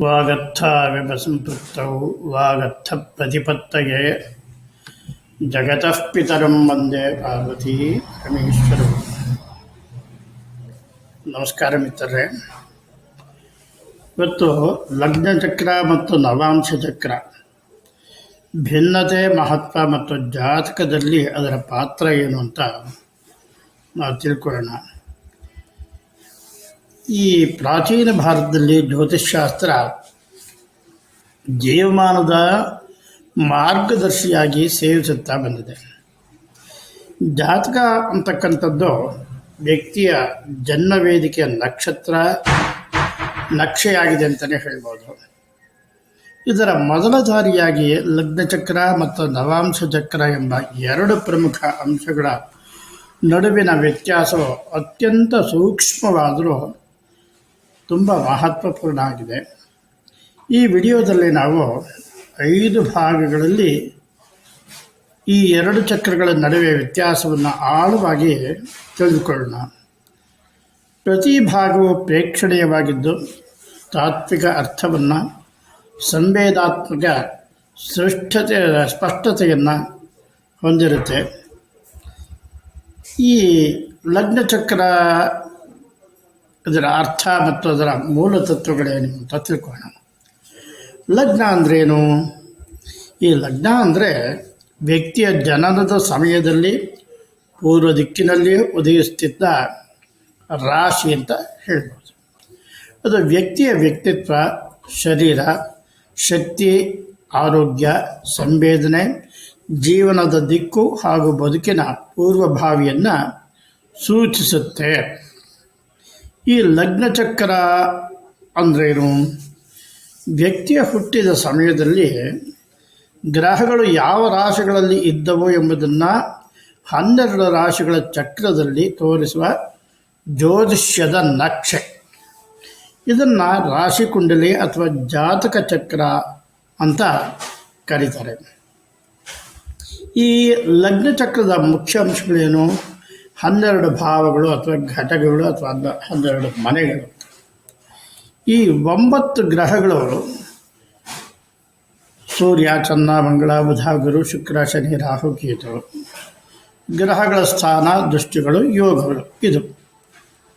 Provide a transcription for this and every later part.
ವಾಗರ್ಥ ಪ್ರತಿಪತ್ತಗೆ ಜಗತಃ ಪಿತರಂ ವಂದೇ ಪಾರ್ವತಿ ಪರಮೇಶ್ವರು. ನಮಸ್ಕಾರ ಮಿತ್ರರೇ. ಇವತ್ತು ಲಗ್ನ ಚಕ್ರ ಮತ್ತು ನವಾಂಶ ಚಕ್ರ ಭಿನ್ನತೆ, ಮಹತ್ವ ಮತ್ತು ಜಾತಕದಲ್ಲಿ ಅದರ ಪಾತ್ರ ಏನು ಅಂತ ನಾವು ತಿಳ್ಕೊಳ್ಳೋಣ. ಈ ಪ್ರಾಚೀನ ಭಾರತದಲ್ಲಿ ಜ್ಯೋತಿಷ್ಶಾಸ್ತ್ರ ಜೀವಮಾನದ ಮಾರ್ಗದರ್ಶಿಯಾಗಿ ಸೇವಿಸುತ್ತಾ ಬಂದಿದೆ. ಜಾತಕ ಅಂತಕ್ಕಂಥದ್ದು ವ್ಯಕ್ತಿಯ ಜನ್ಮ ವೇದಿಕೆಯ ನಕ್ಷತ್ರ ನಕ್ಷೆಯಾಗಿದೆ ಅಂತಲೇ ಹೇಳ್ಬೋದು. ಇದರ ಮೊದಲ ದಾರಿಯಾಗಿ ಲಗ್ನಚಕ್ರ ಮತ್ತು ನವಾಂಶ ಚಕ್ರ ಎಂಬ ಎರಡು ಪ್ರಮುಖ ಅಂಶಗಳ ನಡುವಿನ ವ್ಯತ್ಯಾಸವು ಅತ್ಯಂತ ಸೂಕ್ಷ್ಮವಾದರೂ ತುಂಬ ಮಹತ್ವಪೂರ್ಣ ಆಗಿದೆ. ಈ ವಿಡಿಯೋದಲ್ಲಿ ನಾವು ಐದು ಭಾಗಗಳಲ್ಲಿ ಈ ಎರಡು ಚಕ್ರಗಳ ನಡುವೆ ವ್ಯತ್ಯಾಸವನ್ನು ಆಳವಾಗಿ ತಿಳಿದುಕೊಳ್ಳೋಣ. ಪ್ರತಿ ಭಾಗವು ಪ್ರೇಕ್ಷಣೀಯವಾಗಿದ್ದು, ತಾತ್ವಿಕ ಅರ್ಥವನ್ನು, ಸಂವೇದಾತ್ಮಕ ಸೃಷ್ಟತೆ ಸ್ಪಷ್ಟತೆಯನ್ನು ಹೊಂದಿರುತ್ತೆ. ಈ ಲಗ್ನಚಕ್ರ ಅದರ ಅರ್ಥ ಮತ್ತು ಅದರ ಮೂಲ ತತ್ವಗಳೇನು ಅಂತ ತಿಳ್ಕೊಳ್ಳೋಣ. ಲಗ್ನ ಅಂದ್ರೇನು? ಈ ಲಗ್ನ ಅಂದರೆ ವ್ಯಕ್ತಿಯ ಜನನದ ಸಮಯದಲ್ಲಿ, ಪೂರ್ವ ದಿಕ್ಕಿನಲ್ಲಿ ಉದಯಿಸ್ತಿದ್ದ ರಾಶಿ ಅಂತ ಹೇಳ್ಬೋದು. ಅದು ವ್ಯಕ್ತಿಯ ವ್ಯಕ್ತಿತ್ವ, ಶರೀರ, ಶಕ್ತಿ, ಆರೋಗ್ಯ, ಸಂವೇದನೆ, ಜೀವನದ ದಿಕ್ಕು ಹಾಗೂ ಬದುಕಿನ ಪೂರ್ವಭಾವಿಯನ್ನು ಸೂಚಿಸುತ್ತೆ. ಈ ಲಗ್ನ ಚಕ್ರ ಅಂದ್ರೇನು ವ್ಯಕ್ತಿಯ ಹುಟ್ಟಿದ ಸಮಯದಲ್ಲಿ ಗ್ರಹಗಳು ಯಾವ ರಾಶಿಗಳಲ್ಲಿ ಇದ್ದವು ಎಂಬುದನ್ನು ಹನ್ನೆರಡು ರಾಶಿಗಳ ಚಕ್ರದಲ್ಲಿ ತೋರಿಸುವ ಜ್ಯೋತಿಷ್ಯದ ನಕ್ಷೆ. ಇದನ್ನು ರಾಶಿ ಕುಂಡಲಿ ಅಥವಾ ಜಾತಕ ಚಕ್ರ ಅಂತ ಕರೀತಾರೆ. ಈ ಲಗ್ನ ಚಕ್ರದ ಮುಖ್ಯ ಅಂಶಗಳೇನು? ಹನ್ನೆರಡು ಭಾವಗಳು ಅಥವಾ ಘಟಕಗಳು ಅಥವಾ ಹನ್ನೆರಡು ಮನೆಗಳು. ಈ ಒಂಬತ್ತು ಗ್ರಹಗಳು ಸೂರ್ಯ, ಚಂದ್ರ, ಮಂಗಳ, ಬುಧ, ಗುರು, ಶುಕ್ರ, ಶನಿ, ರಾಹು, ಕೇತು. ಗ್ರಹಗಳ ಸ್ಥಾನ, ದೃಷ್ಟಿಗಳು, ಯೋಗಗಳು. ಇದು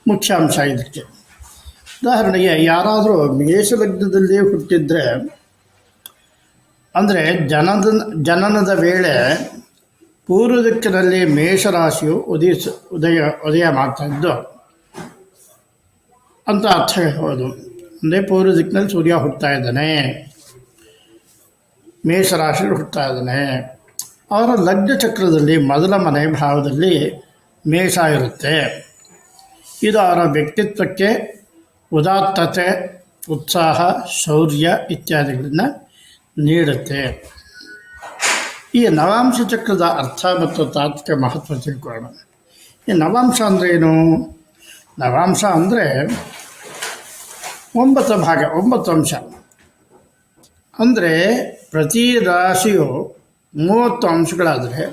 ಮುಖ್ಯಾಂಶ ಇದಕ್ಕೆ. ಉದಾಹರಣೆಗೆ ಯಾರಾದರೂ ಮೇಷಲಗ್ನದಲ್ಲಿ ಹುಟ್ಟಿದ್ರೆ, ಅಂದರೆ ಜನದ ಜನನದ ವೇಳೆ ಪೂರ್ವ ದಿಕ್ಕಿನಲ್ಲಿ ಮೇಷರಾಶಿಯು ಉದಯಿಸ ಉದಯ ಉದಯ ಮಾಡ್ತಾ ಇದ್ದು ಅಂತ ಅರ್ಥ ಹೇಳ್ಬೋದು. ಅಂದರೆ ಪೂರ್ವ ದಿಕ್ಕಿನಲ್ಲಿ ಸೂರ್ಯ ಹುಟ್ಟುತ್ತಾ ಇದ್ದಾನೆ. ಮೇಷರಾಶಿ ಹುಟ್ಟುತ್ತಾ ಇದ್ದಾನೆ. ಅವರ ಲಗ್ನ ಚಕ್ರದಲ್ಲಿ ಮೊದಲ ಮನೆ ಭಾವದಲ್ಲಿ ಮೇಷ ಇರುತ್ತೆ. ಇದು ಅವರ ವ್ಯಕ್ತಿತ್ವಕ್ಕೆ ಉದಾತ್ತತೆ, ಉತ್ಸಾಹ, ಶೌರ್ಯ ಇತ್ಯಾದಿಗಳನ್ನು ನೀಡುತ್ತೆ. ಈ ನವಾಂಶ ಚಕ್ರದ ಅರ್ಥ ಮತ್ತು ತಾತ್ವಿಕ ಮಹತ್ವ ತಿಳ್ಕೊಳ್ಳೋಣ. ಈ ನವಾಂಶ ಅಂದರೆ ಏನು? ನವಾಂಶ ಅಂದರೆ ಒಂಬತ್ತು ಭಾಗ, ಒಂಬತ್ತು ಅಂಶ. ಅಂದರೆ ಪ್ರತಿ ರಾಶಿಯು ಮೂವತ್ತು ಅಂಶಗಳಾದರೆ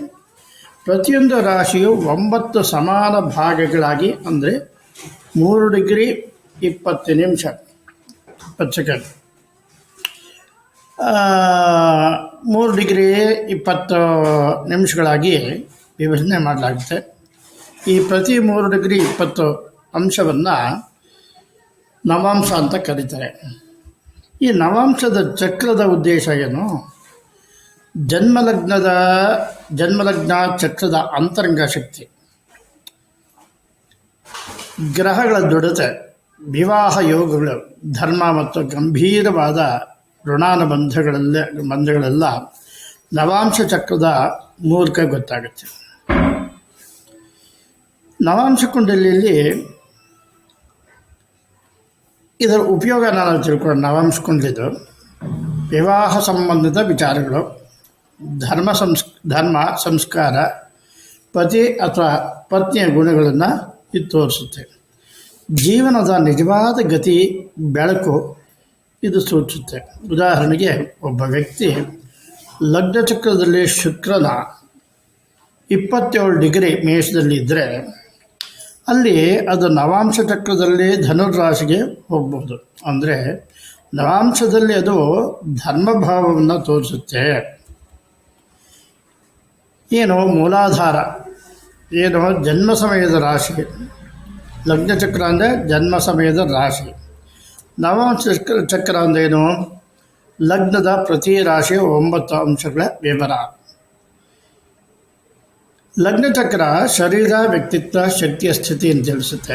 ಪ್ರತಿಯೊಂದು ರಾಶಿಯು ಒಂಬತ್ತು ಸಮಾನ ಭಾಗಗಳಾಗಿ ಅಂದರೆ ಮೂರು ಡಿಗ್ರಿ ಇಪ್ಪತ್ತು ನಿಮಿಷ. ಇಪ್ಪತ್ತು ಸೆಕೆಂಡ್. ಮೂರು ಡಿಗ್ರಿ ಇಪ್ಪತ್ತು ನಿಮಿಷಗಳಾಗಿ ವಿಭಜನೆ ಮಾಡಲಾಗುತ್ತೆ. ಈ ಪ್ರತಿ ಮೂರು ಡಿಗ್ರಿ ಇಪ್ಪತ್ತು ಅಂಶವನ್ನು ನವಾಂಶ ಅಂತ ಕರೀತಾರೆ. ಈ ನವಾಂಶದ ಚಕ್ರದ ಉದ್ದೇಶ ಏನು? ಜನ್ಮಲಗ್ನದ, ಜನ್ಮಲಗ್ನ ಚಕ್ರದ ಅಂತರಂಗ ಶಕ್ತಿ. ಗ್ರಹಗಳ ದೃಢತೆ, ವಿವಾಹ ಯೋಗಗಳು, ಧರ್ಮ ಮತ್ತು ಗಂಭೀರವಾದ ಋಣಾನುಬಂಧಗಳೆಲ್ಲ, ಬಂಧಗಳೆಲ್ಲ ನವಾಂಶ ಚಕ್ರದ ಮೂಲಕ ಗೊತ್ತಾಗುತ್ತೆ. ನವಾಂಶ ಕುಂಡಲಿಯಲ್ಲಿ ಇದರ ಉಪಯೋಗ ನಾನು ತಿಳ್ಕೊಂಡು ನವಾಂಶ ಕುಂಡಲಿದು ವಿವಾಹ ಸಂಬಂಧಿತ ವಿಚಾರಗಳು. ಧರ್ಮ ಸಂಸ್, ಧರ್ಮ ಸಂಸ್ಕಾರ, ಪತಿ ಅಥವಾ ಪತ್ನಿಯ ಗುಣಗಳನ್ನು ಇದು ತೋರಿಸುತ್ತೆ. ಜೀವನದ ನಿಜವಾದ ಗತಿ, ಬೆಳಕು ಇದು ಸೂಚಿಸುತ್ತೆ. ಉದಾಹರಣೆಗೆ, ಒಬ್ಬ ವ್ಯಕ್ತಿ ಲಗ್ನ ಚಕ್ರದಲ್ಲಿ ಶುಕ್ರನ ಇಪ್ಪತ್ತೇಳು ಡಿಗ್ರಿ ಮೇಷದಲ್ಲಿ ಇದ್ದರೆ ಅಲ್ಲಿ ಅದು ನವಾಂಶ ಚಕ್ರದಲ್ಲಿ ಧನುರ್ರಾಶಿಗೆ ಹೋಗ್ಬೋದು. ಅಂದರೆ, ನವಾಂಶದಲ್ಲಿ ಅದು ಧರ್ಮಭಾವವನ್ನು ತೋರಿಸುತ್ತೆ. ಏನು ಮೂಲಾಧಾರ? ಏನು ಜನ್ಮ ಸಮಯದ ರಾಶಿ ಲಗ್ನಚಕ್ರ ಅಂದರೆ ಜನ್ಮ ಸಮಯದ ರಾಶಿ ನವಾಂಶ ಚಕ್ರ ಅಂದೇನು ಲಗ್ನದ ಪ್ರತಿ ರಾಶಿಯ ಒಂಬತ್ತು ಅಂಶಗಳ ವಿವರ. ಲಗ್ನ ಚಕ್ರ ಶರೀರ, ವ್ಯಕ್ತಿತ್ವ, ಶಕ್ತಿಯ ಸ್ಥಿತಿಯನ್ನು ತಿಳಿಸುತ್ತೆ.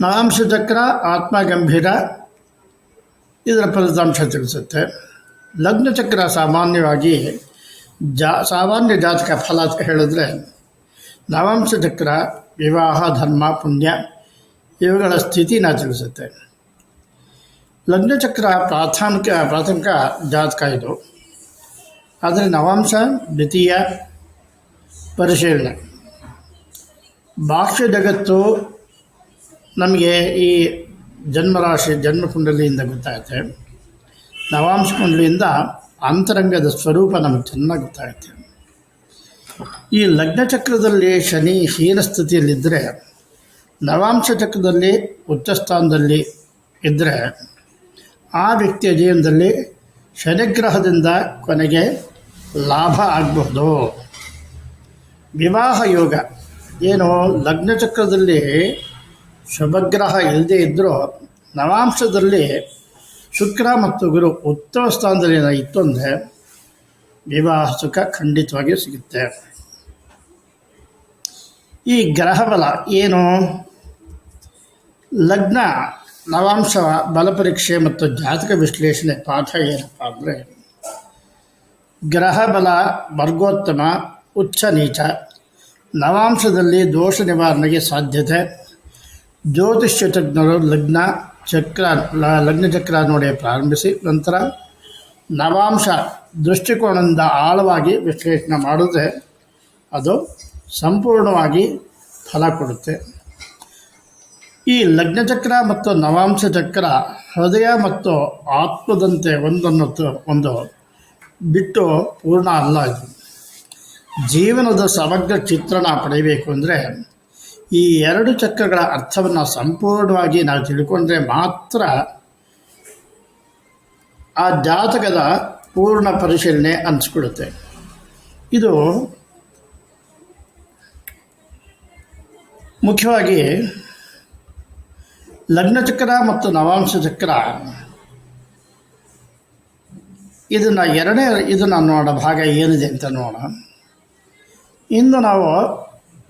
ನವಾಂಶ ಚಕ್ರ ಆತ್ಮ ಗಂಭೀರ, ಇದರ ಫಲಿತಾಂಶ ತಿಳಿಸುತ್ತೆ. ಲಗ್ನ ಚಕ್ರ ಸಾಮಾನ್ಯವಾಗಿ ಜಾ, ಸಾಮಾನ್ಯ ಜಾತಕ ಫಲ ಹೇಳಿದ್ರೆ ನವಾಂಶ ಚಕ್ರ ವಿವಾಹ, ಧರ್ಮ, ಪುಣ್ಯ ಇವುಗಳ ಸ್ಥಿತಿನ ತಿಳಿಸುತ್ತೆ ಲಗ್ನಚಕ್ರ ಪ್ರಾಥಮಿಕ ಪ್ರಾಥಮಿಕ ಜಾತಕ ಇದು. ಆದರೆ ನವಾಂಶ, ದ್ವಿತೀಯ, ಪರಿಶೀಲನೆ. ಭಾಷ್ಯ ಜಗತ್ತು ನಮಗೆ ಈ ಜನ್ಮರಾಶಿ ಜನ್ಮ ಕುಂಡಲಿಯಿಂದ ಗೊತ್ತಾಗುತ್ತೆ ನವಾಂಶ ಕುಂಡಲಿಯಿಂದ ಅಂತರಂಗದ ಸ್ವರೂಪ ನಮಗೆ ಚೆನ್ನಾಗಿ ಗೊತ್ತಾಗುತ್ತೆ ಈ ಲಗ್ನಚಕ್ರದಲ್ಲಿ ಶನಿ ಹೀನ ಸ್ಥಿತಿಯಲ್ಲಿದ್ದರೆ ನವಾಂಶ ಚಕ್ರದಲ್ಲಿ ಉಚ್ಚ ಸ್ಥಾನದಲ್ಲಿ ಇದ್ದರೆ ಆ ವ್ಯಕ್ತಿಯ ಜೀವನದಲ್ಲಿ ಶನಿಗ್ರಹದಿಂದ ಕೊನೆಗೆ ಲಾಭ ಆಗಬಹುದು. ವಿವಾಹ ಯೋಗ. ಏನು ಲಗ್ನ ಚಕ್ರದಲ್ಲಿ ಶುಭಗ್ರಹ ಇಲ್ಲದೇ ಇದ್ದರೂ ನವಾಂಶದಲ್ಲಿ ಶುಕ್ರ ಮತ್ತು ಗುರು ಉತ್ತಮ ಸ್ಥಾನದಲ್ಲಿ ಇತ್ತು ಅಂದರೆ ವಿವಾಹ ಸುಖ ಖಂಡಿತವಾಗಿಯೂ ಸಿಗುತ್ತೆ. ಈ ಗ್ರಹಬಲ ಏನು? ಲಗ್ನ ನವಾಂಶ ಬಲ ಪರೀಕ್ಷೆ ಮತ್ತು ಜಾತಕ ವಿಶ್ಲೇಷಣೆ ಪಾಠ ಏನಪ್ಪ ಅಂದರೆ, ಗ್ರಹಬಲ ವರ್ಗೋತ್ತಮ, ಉಚ್ಚ ನೀಚ. ನವಾಂಶದಲ್ಲಿ ದೋಷ ನಿವಾರಣೆಗೆ ಸಾಧ್ಯತೆ. ಜ್ಯೋತಿಷ್ಯ ತಜ್ಞರು ಲಗ್ನ ಚಕ್ರ ಲಗ್ನ ಚಕ್ರ ನೋಡಿ ಪ್ರಾರಂಭಿಸಿ. ನಂತರ ನವಾಂಶ ದೃಷ್ಟಿಕೋನದಿಂದ ಆಳವಾಗಿ ವಿಶ್ಲೇಷಣೆ ಮಾಡಿದ್ರೆ ಅದು ಸಂಪೂರ್ಣವಾಗಿ ಫಲ ಕೊಡುತ್ತೆ. ಈ ಲಗ್ನ ಚಕ್ರ ಮತ್ತು ನವಾಂಶ ಚಕ್ರ ಹೃದಯ ಮತ್ತು ಆತ್ಮದಂತೆ ಒಂದನ್ನು ಒಂದು ಬಿಟ್ಟು ಪೂರ್ಣ ಅಲ್ಲ ಇದು. ಜೀವನದ ಸಮಗ್ರ ಚಿತ್ರಣ ಪಡೆಯಬೇಕು ಅಂದರೆ ಈ ಎರಡು ಚಕ್ರಗಳ ಅರ್ಥವನ್ನು ಸಂಪೂರ್ಣವಾಗಿ ನಾವು ತಿಳ್ಕೊಂಡ್ರೆ ಮಾತ್ರ ಆ ಜಾತಕದ ಪೂರ್ಣ ಪರಿಶೀಲನೆ ಅನಿಸ್ಕೊಡುತ್ತೆ ಇದು ಮುಖ್ಯವಾಗಿ ಲಗ್ನ ಚಕ್ರ ಮತ್ತು ನವಾಂಶ ಚಕ್ರ. ಇದನ್ನು ಎರಡನೇ, ಇದನ್ನು ನೋಡೋ ಭಾಗ ಏನಿದೆ ಅಂತ ನೋಡೋಣ. ಇಂದು ನಾವು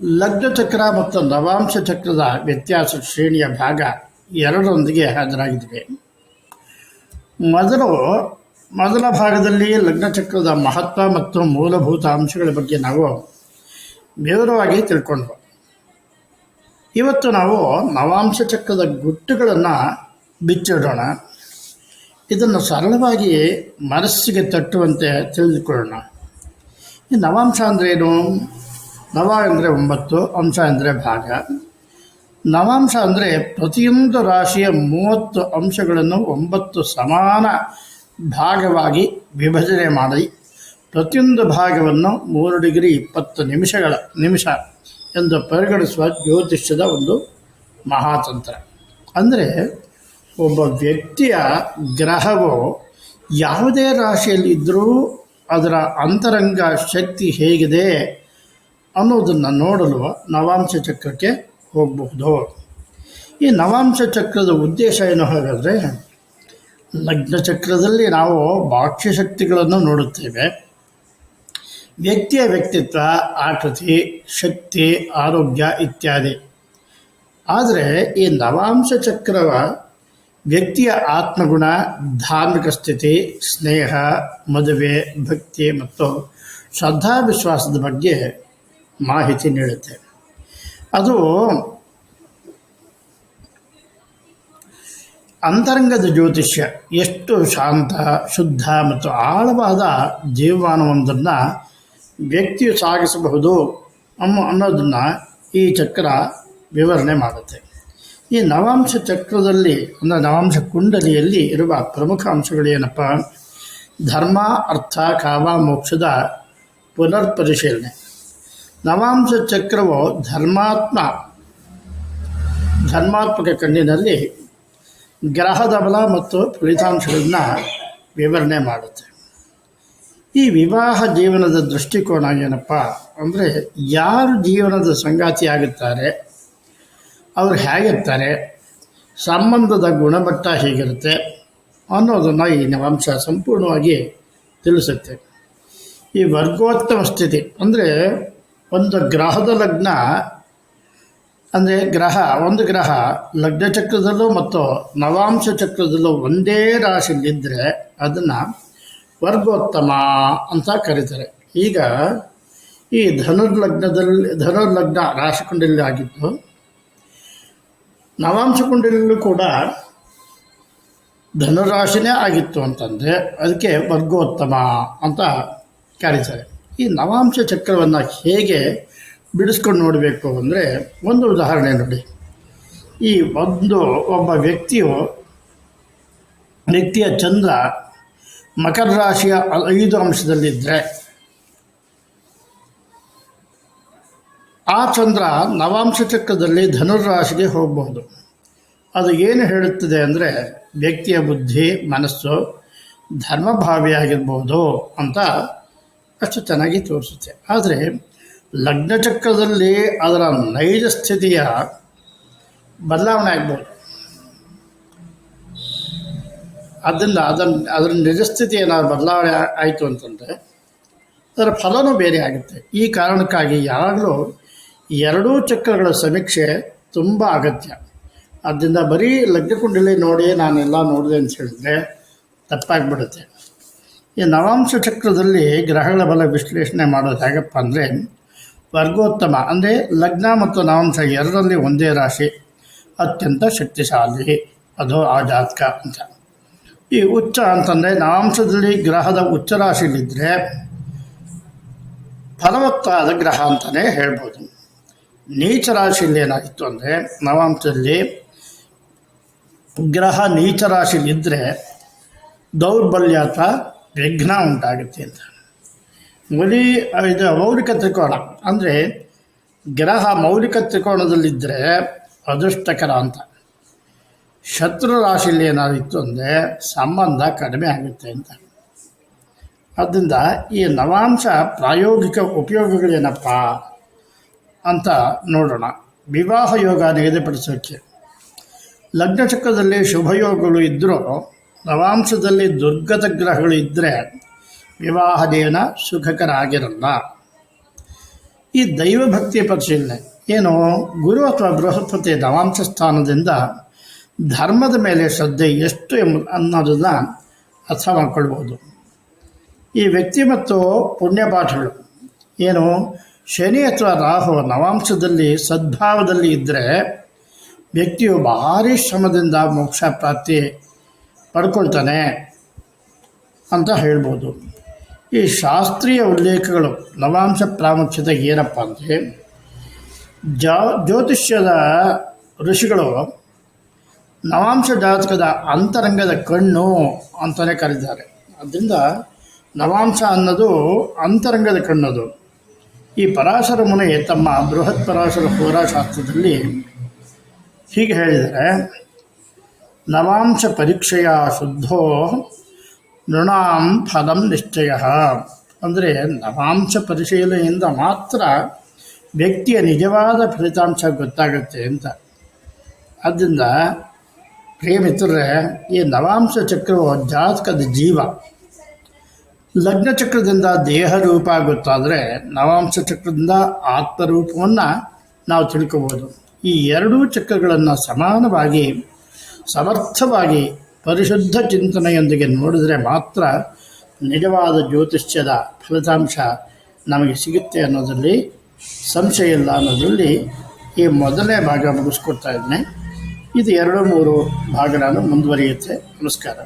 ಲಗ್ನ ಚಕ್ರ ಮತ್ತು ನವಾಂಶ ಚಕ್ರದ ವ್ಯತ್ಯಾಸ ಶ್ರೇಣಿಯ ಭಾಗ ಎರಡರೊಂದಿಗೆ ಹಾಜರಾಗಿದ್ವಿ ಮೊದಲು, ಮೊದಲ ಭಾಗದಲ್ಲಿ ಲಗ್ನ ಚಕ್ರದ ಮಹತ್ವ ಮತ್ತು ಮೂಲಭೂತ ಅಂಶಗಳ ಬಗ್ಗೆ ನಾವು ವಿವರವಾಗಿ ತಿಳ್ಕೊಂಡ್ವು. ಇವತ್ತು ನಾವು ನವಾಂಶ ಚಕ್ರದ ಗುಟ್ಟುಗಳನ್ನು ಬಿಚ್ಚಿಡೋಣ. ಇದನ್ನು ಸರಳವಾಗಿ ಮನಸ್ಸಿಗೆ ತಟ್ಟುವಂತೆ ತಿಳಿದುಕೊಳ್ಳೋಣ. ಈ ನವಾಂಶ ಅಂದರೆ ಏನು? ನವ ಅಂದರೆ ಒಂಬತ್ತು, ಅಂಶ ಅಂದರೆ ಭಾಗ. ನವಾಂಶ ಅಂದರೆ ಪ್ರತಿಯೊಂದು ರಾಶಿಯ ಮೂವತ್ತು ಅಂಶಗಳನ್ನು ಒಂಬತ್ತು ಸಮಾನ ಭಾಗವಾಗಿ ವಿಭಜನೆ ಮಾಡಿ ಪ್ರತಿಯೊಂದು ಭಾಗವನ್ನು ಮೂರು ಡಿಗ್ರಿ ಇಪ್ಪತ್ತು ನಿಮಿಷಗಳ ನಿಮಿಷ ಎಂದು ಪರಿಗಣಿಸುವ ಜ್ಯೋತಿಷ್ಯದ ಒಂದು ಮಹಾತಂತ್ರ. ಅಂದರೆ ಒಬ್ಬ ವ್ಯಕ್ತಿಯ ಗ್ರಹವು ಯಾವುದೇ ರಾಶಿಯಲ್ಲಿ ಇದ್ದರೂ ಅದರ ಅಂತರಂಗ ಶಕ್ತಿ ಹೇಗಿದೆ ಅನ್ನೋದನ್ನು ನೋಡಲು ನವಾಂಶ ಚಕ್ರಕ್ಕೆ ಹೋಗಬಹುದು. ಈ ನವಾಂಶ ಚಕ್ರದ ಉದ್ದೇಶ ಏನು ಹಾಗಾದರೆ, ಲಗ್ನ ಚಕ್ರದಲ್ಲಿ ನಾವು ಬಾಹ್ಯ ಶಕ್ತಿಗಳನ್ನು ನೋಡುತ್ತೇವೆ. ವ್ಯಕ್ತಿಯ ವ್ಯಕ್ತಿತ್ವ, ಆಕೃತಿ, ಶಕ್ತಿ, ಆರೋಗ್ಯ ಇತ್ಯಾದಿ. ಆದರೆ ಈ ನವಾಂಶ ಚಕ್ರವ ವ್ಯಕ್ತಿಯ ಆತ್ಮಗುಣ, ಧಾರ್ಮಿಕ ಸ್ಥಿತಿ, ಸ್ನೇಹ, ಮದುವೆ, ಭಕ್ತಿ ಮತ್ತು ಶ್ರದ್ಧಾ ವಿಶ್ವಾಸದ ಬಗ್ಗೆ ಮಾಹಿತಿ ನೀಡುತ್ತೆ. ಅದು ಅಂತರಂಗದ ಜ್ಯೋತಿಷ್ಯ. ಎಷ್ಟು ಶಾಂತ, ಶುದ್ಧ ಮತ್ತು ಆಳವಾದ ಜೀವಮಾನವೊಂದನ್ನು ವ್ಯಕ್ತಿಯು ಸಾಗಿಸಬಹುದು ಅಮ್ಮ ಅನ್ನೋದನ್ನು ಈ ಚಕ್ರ ವಿವರಣೆ ಮಾಡುತ್ತೆ. ಈ ನವಾಂಶ ಚಕ್ರದಲ್ಲಿ, ಅಂದರೆ ನವಾಂಶ ಕುಂಡಲಿಯಲ್ಲಿ ಇರುವ ಪ್ರಮುಖ ಅಂಶಗಳೇನಪ್ಪ ಧರ್ಮ, ಅರ್ಥ, ಕಾಮ, ಮೋಕ್ಷದ ಪುನರ್ ಪರಿಶೀಲನೆ ನವಾಂಶ ಚಕ್ರವು ಧರ್ಮಾತ್ಮ, ಧರ್ಮಾತ್ಮಕ ಕಣ್ಣಿನಲ್ಲಿ ಗ್ರಹದ ಬಲ ಮತ್ತು ಫಲಿತಾಂಶಗಳನ್ನು ವಿವರಣೆ ಮಾಡುತ್ತೆ. ಈ ವಿವಾಹ ಜೀವನದ ದೃಷ್ಟಿಕೋನ ಏನಪ್ಪ ಅಂದರೆ ಯಾರು ಜೀವನದ ಸಂಗಾತಿ ಆಗುತ್ತಾರೆ, ಅವರು ಹೇಗಿರ್ತಾರೆ, ಸಂಬಂಧದ ಗುಣಮಟ್ಟ ಹೇಗಿರುತ್ತೆ ಅನ್ನೋದನ್ನು ಈ ನವಾಂಶ ಸಂಪೂರ್ಣವಾಗಿ ತಿಳಿಸುತ್ತೆ. ಈ ವರ್ಗೋತ್ತಮ ಸ್ಥಿತಿ ಅಂದರೆ ಒಂದು ಗ್ರಹದ ಲಗ್ನ ಅಂದರೆ ಗ್ರಹ, ಒಂದು ಗ್ರಹ ಲಗ್ನ ಚಕ್ರದಲ್ಲೂ ಮತ್ತು ನವಾಂಶ ಚಕ್ರದಲ್ಲೂ ಒಂದೇ ರಾಶಿಯಲ್ಲಿದ್ದರೆ ಅದನ್ನು ವರ್ಗೋತ್ತಮ ಅಂತ ಕರೀತಾರೆ. ಈಗ ಈ ಧನುರ್ಲಗ್ನದಲ್ಲಿ, ಧನುರ್ಲಗ್ನ ರಾಶಿ ಕುಂಡಲಿ ಆಗಿದ್ದು, ನವಾಂಶ ಕುಂಡಲಿಯಲ್ಲೂ ಕೂಡ ಧನುರಾಶಿನೇ ಆಗಿತ್ತು ಅಂತಂದರೆ ಅದಕ್ಕೆ ವರ್ಗೋತ್ತಮ ಅಂತ ಕರೀತಾರೆ. ಈ ನವಾಂಶ ಚಕ್ರವನ್ನು ಹೇಗೆ ಬಿಡಿಸ್ಕೊಂಡು ನೋಡಬೇಕು ಅಂದರೆ ಒಂದು ಉದಾಹರಣೆ ನೋಡಿ. ಈ ಒಂದು ಒಬ್ಬ ವ್ಯಕ್ತಿಯು ವ್ಯಕ್ತಿಯ ಚಂದ್ರ ಮಕರ ರಾಶಿಯ ಐದು ಅಂಶದಲ್ಲಿದ್ದರೆ ಆ ಚಂದ್ರ ನವಾಂಶ ಚಕ್ರದಲ್ಲಿ ಧನುರ್ರಾಶಿಗೆ ಹೋಗಬಹುದು ಅದು ಏನು ಹೇಳುತ್ತದೆ ಅಂದರೆ, ವ್ಯಕ್ತಿಯ ಬುದ್ಧಿ, ಮನಸ್ಸು ಧರ್ಮಭಾವಿಯಾಗಿರ್ಬೋದು ಅಂತ ಅಷ್ಟು ಚೆನ್ನಾಗಿ ತೋರಿಸುತ್ತೆ. ಆದರೆ, ಲಗ್ನ ಚಕ್ರದಲ್ಲಿ ಅದರ ನೈಜ ಸ್ಥಿತಿಯ ಬದಲಾವಣೆ ಆಗ್ಬೋದು. ಅದರಿಂದ ಅದನ್ನು ಅದರ ನಿಜ ಸ್ಥಿತಿ ಏನಾದ್ರು ಬದಲಾವಣೆ ಆಯಿತು ಅಂತಂದರೆ, ಅದರ ಫಲನೂ ಬೇರೆ ಆಗುತ್ತೆ. ಈ ಕಾರಣಕ್ಕಾಗಿ ಯಾವಾಗಲೂ ಎರಡೂ ಚಕ್ರಗಳ ಸಮೀಕ್ಷೆ ತುಂಬ ಅಗತ್ಯ. ಆದ್ದರಿಂದ ಬರೀ ಲಗ್ನಕುಂಡಲಿ ನೋಡಿ ನಾನೆಲ್ಲ ನೋಡಿದೆ ಅಂತ ಹೇಳಿದ್ರೆ ತಪ್ಪಾಗಿಬಿಡುತ್ತೆ. ಈ ನವಾಂಶ ಚಕ್ರದಲ್ಲಿ ಗ್ರಹಗಳ ಬಲ ವಿಶ್ಲೇಷಣೆ ಮಾಡೋದು ಹೇಗಪ್ಪ ಅಂದರೆ, ವರ್ಗೋತ್ತಮ ಅಂದರೆ ಲಗ್ನ ಮತ್ತು ನವಾಂಶ ಎರಡರಲ್ಲಿ ಒಂದೇ ರಾಶಿ, ಅತ್ಯಂತ ಶಕ್ತಿಶಾಲಿ ಅದು ಆ ಜಾತಕ ಅಂತ. ಈ ಉಚ್ಚ ಅಂತಂದರೆ ನವಾಂಶದಲ್ಲಿ ಗ್ರಹದ ಉಚ್ಚ ರಾಶಿಯಲ್ಲಿದ್ದರೆ ಫಲವತ್ತಾದ ಗ್ರಹ ಅಂತಲೇ ಹೇಳ್ಬೋದು. ನೀಚ ರಾಶಿಯಲ್ಲಿ ಏನಾಗಿತ್ತು ಅಂದರೆ ನವಾಂಶದಲ್ಲಿ ಗ್ರಹ ನೀಚ ರಾಶಿಯಲ್ಲಿದ್ದರೆ ದೌರ್ಬಲ್ಯ ಅಥವಾ ವಿಘ್ನ ಉಂಟಾಗುತ್ತೆ ಅಂತ. ಮುಲಿ ಇದು ಮೌಲಿಕ ತ್ರಿಕೋಣ ಅಂದರೆ ಗ್ರಹ ಮೌಲಿಕ ತ್ರಿಕೋಣದಲ್ಲಿದ್ದರೆ ಅದೃಷ್ಟಕರ ಅಂತ. ಶತ್ರು ರಾಶಿಯಲ್ಲಿ ಇತ್ತು ಅಂದರೆ ಸಂಬಂಧ ಕಡಿಮೆ ಆಗುತ್ತೆ ಅಂತ. ಆದ್ದರಿಂದ ಈ ನವಾಂಶ ಪ್ರಾಯೋಗಿಕ ಉಪಯೋಗಗಳೇನಪ್ಪ ಅಂತ ನೋಡೋಣ. ವಿವಾಹ ಯೋಗ ನಿಗದಿಪಡಿಸೋಕ್ಕೆ ಲಗ್ನಚಕ್ರದಲ್ಲಿ ಶುಭಯೋಗಗಳು ಇದ್ದರೂ ನವಾಂಶದಲ್ಲಿ ದುರ್ಗತ ಗ್ರಹಗಳು ಇದ್ದರೆ ವಿವಾಹ ಜೀವನ ಸುಖಕರ ಆಗಿರಲ್ಲ. ಈ ದೈವಭಕ್ತಿಯ ಪರಿಶೀಲನೆ. ಏನು ಗುರು ಅಥವಾ ಬೃಹಸ್ಪತಿ ನವಾಂಶ ಸ್ಥಾನದಿಂದ ಧರ್ಮದ ಮೇಲೆ ಶ್ರದ್ಧೆ ಎಷ್ಟು ಎಂಬ ಅನ್ನೋದನ್ನು ಅರ್ಥ ಮಾಡಿಕೊಳ್ಬೋದು ಈ ವ್ಯಕ್ತಿ ಮತ್ತು ಪುಣ್ಯಪಾಠಗಳು ಏನು ಶನಿ ಅಥವಾ ರಾಹು ನವಾಂಶದಲ್ಲಿ ಸದ್ಭಾವದಲ್ಲಿ ಇದ್ದರೆ ವ್ಯಕ್ತಿಯು ಭಾರಿ ಶ್ರಮದಿಂದ ಮೋಕ್ಷ ಪ್ರಾಪ್ತಿ ಪಡ್ಕೊಳ್ತಾನೆ ಅಂತ ಹೇಳ್ಬೋದು. ಈ ಶಾಸ್ತ್ರೀಯ ಉಲ್ಲೇಖಗಳು ನವಾಂಶ ಪ್ರಾಮುಖ್ಯತೆ ಏನಪ್ಪ ಅಂದರೆ ಜ್ಯೋತಿಷ್ಯದ ಋಷಿಗಳು ನವಾಂಶ ಜಾತಕದ ಅಂತರಂಗದ ಕಣ್ಣು ಅಂತಲೇ ಕರೀತಾರೆ. ಅದರಿಂದ ನವಾಂಶ ಅನ್ನೋದು ಅಂತರಂಗದ ಕಣ್ಣದು. ಈ ಪರಾಶರ ಮುನೆ ತಮ್ಮ ಬೃಹತ್ ಪರಾಶರ ಹೋರಾಶಾಸ್ತ್ರದಲ್ಲಿ ಹೀಗೆ ಹೇಳಿದರೆ, ನವಾಂಶ ಪರೀಕ್ಷೆಯ ಶುದ್ಧೋ ನೃಣಾಂ ಫಲಂ ನಿಶ್ಚಯ. ಅಂದರೆ ನವಾಂಶ ಪರಿಶೀಲನೆಯಿಂದ ಮಾತ್ರ ವ್ಯಕ್ತಿಯ ನಿಜವಾದ ಫಲಿತಾಂಶ ಗೊತ್ತಾಗುತ್ತೆ ಅಂತ. ಆದ್ದರಿಂದ ಪ್ರೇಮಿತರೆ ಈ ನವಾಂಶ ಚಕ್ರವು ಜಾತಕದ ಜೀವ. ಲಗ್ನ ಚಕ್ರದಿಂದ ದೇಹ ರೂಪ ಆಗುತ್ತಾದರೆ ನವಾಂಶ ಚಕ್ರದಿಂದ ಆತ್ಮರೂಪವನ್ನು ನಾವು ತಿಳ್ಕೋಬೋದು. ಈ ಎರಡೂ ಚಕ್ರಗಳನ್ನು ಸಮಾನವಾಗಿ, ಸಮರ್ಥವಾಗಿ, ಪರಿಶುದ್ಧ ಚಿಂತನೆಯೊಂದಿಗೆ ನೋಡಿದರೆ ಮಾತ್ರ ನಿಜವಾದ ಜ್ಯೋತಿಷ್ಯದ ಫಲಿತಾಂಶ ನಮಗೆ ಸಿಗುತ್ತೆ ಅನ್ನೋದರಲ್ಲಿ ಸಂಶಯ ಇಲ್ಲ ಅನ್ನೋದರಲ್ಲಿ ಈ ಮೊದಲನೇ ಭಾಗ ಮುಗಿಸ್ಕೊಡ್ತಾ ಇದ್ದೇನೆ ಇದು ಎರಡು ಮೂರು ಭಾಗ ನಾನು ಮುಂದುವರಿಯುತ್ತೆ. ನಮಸ್ಕಾರ.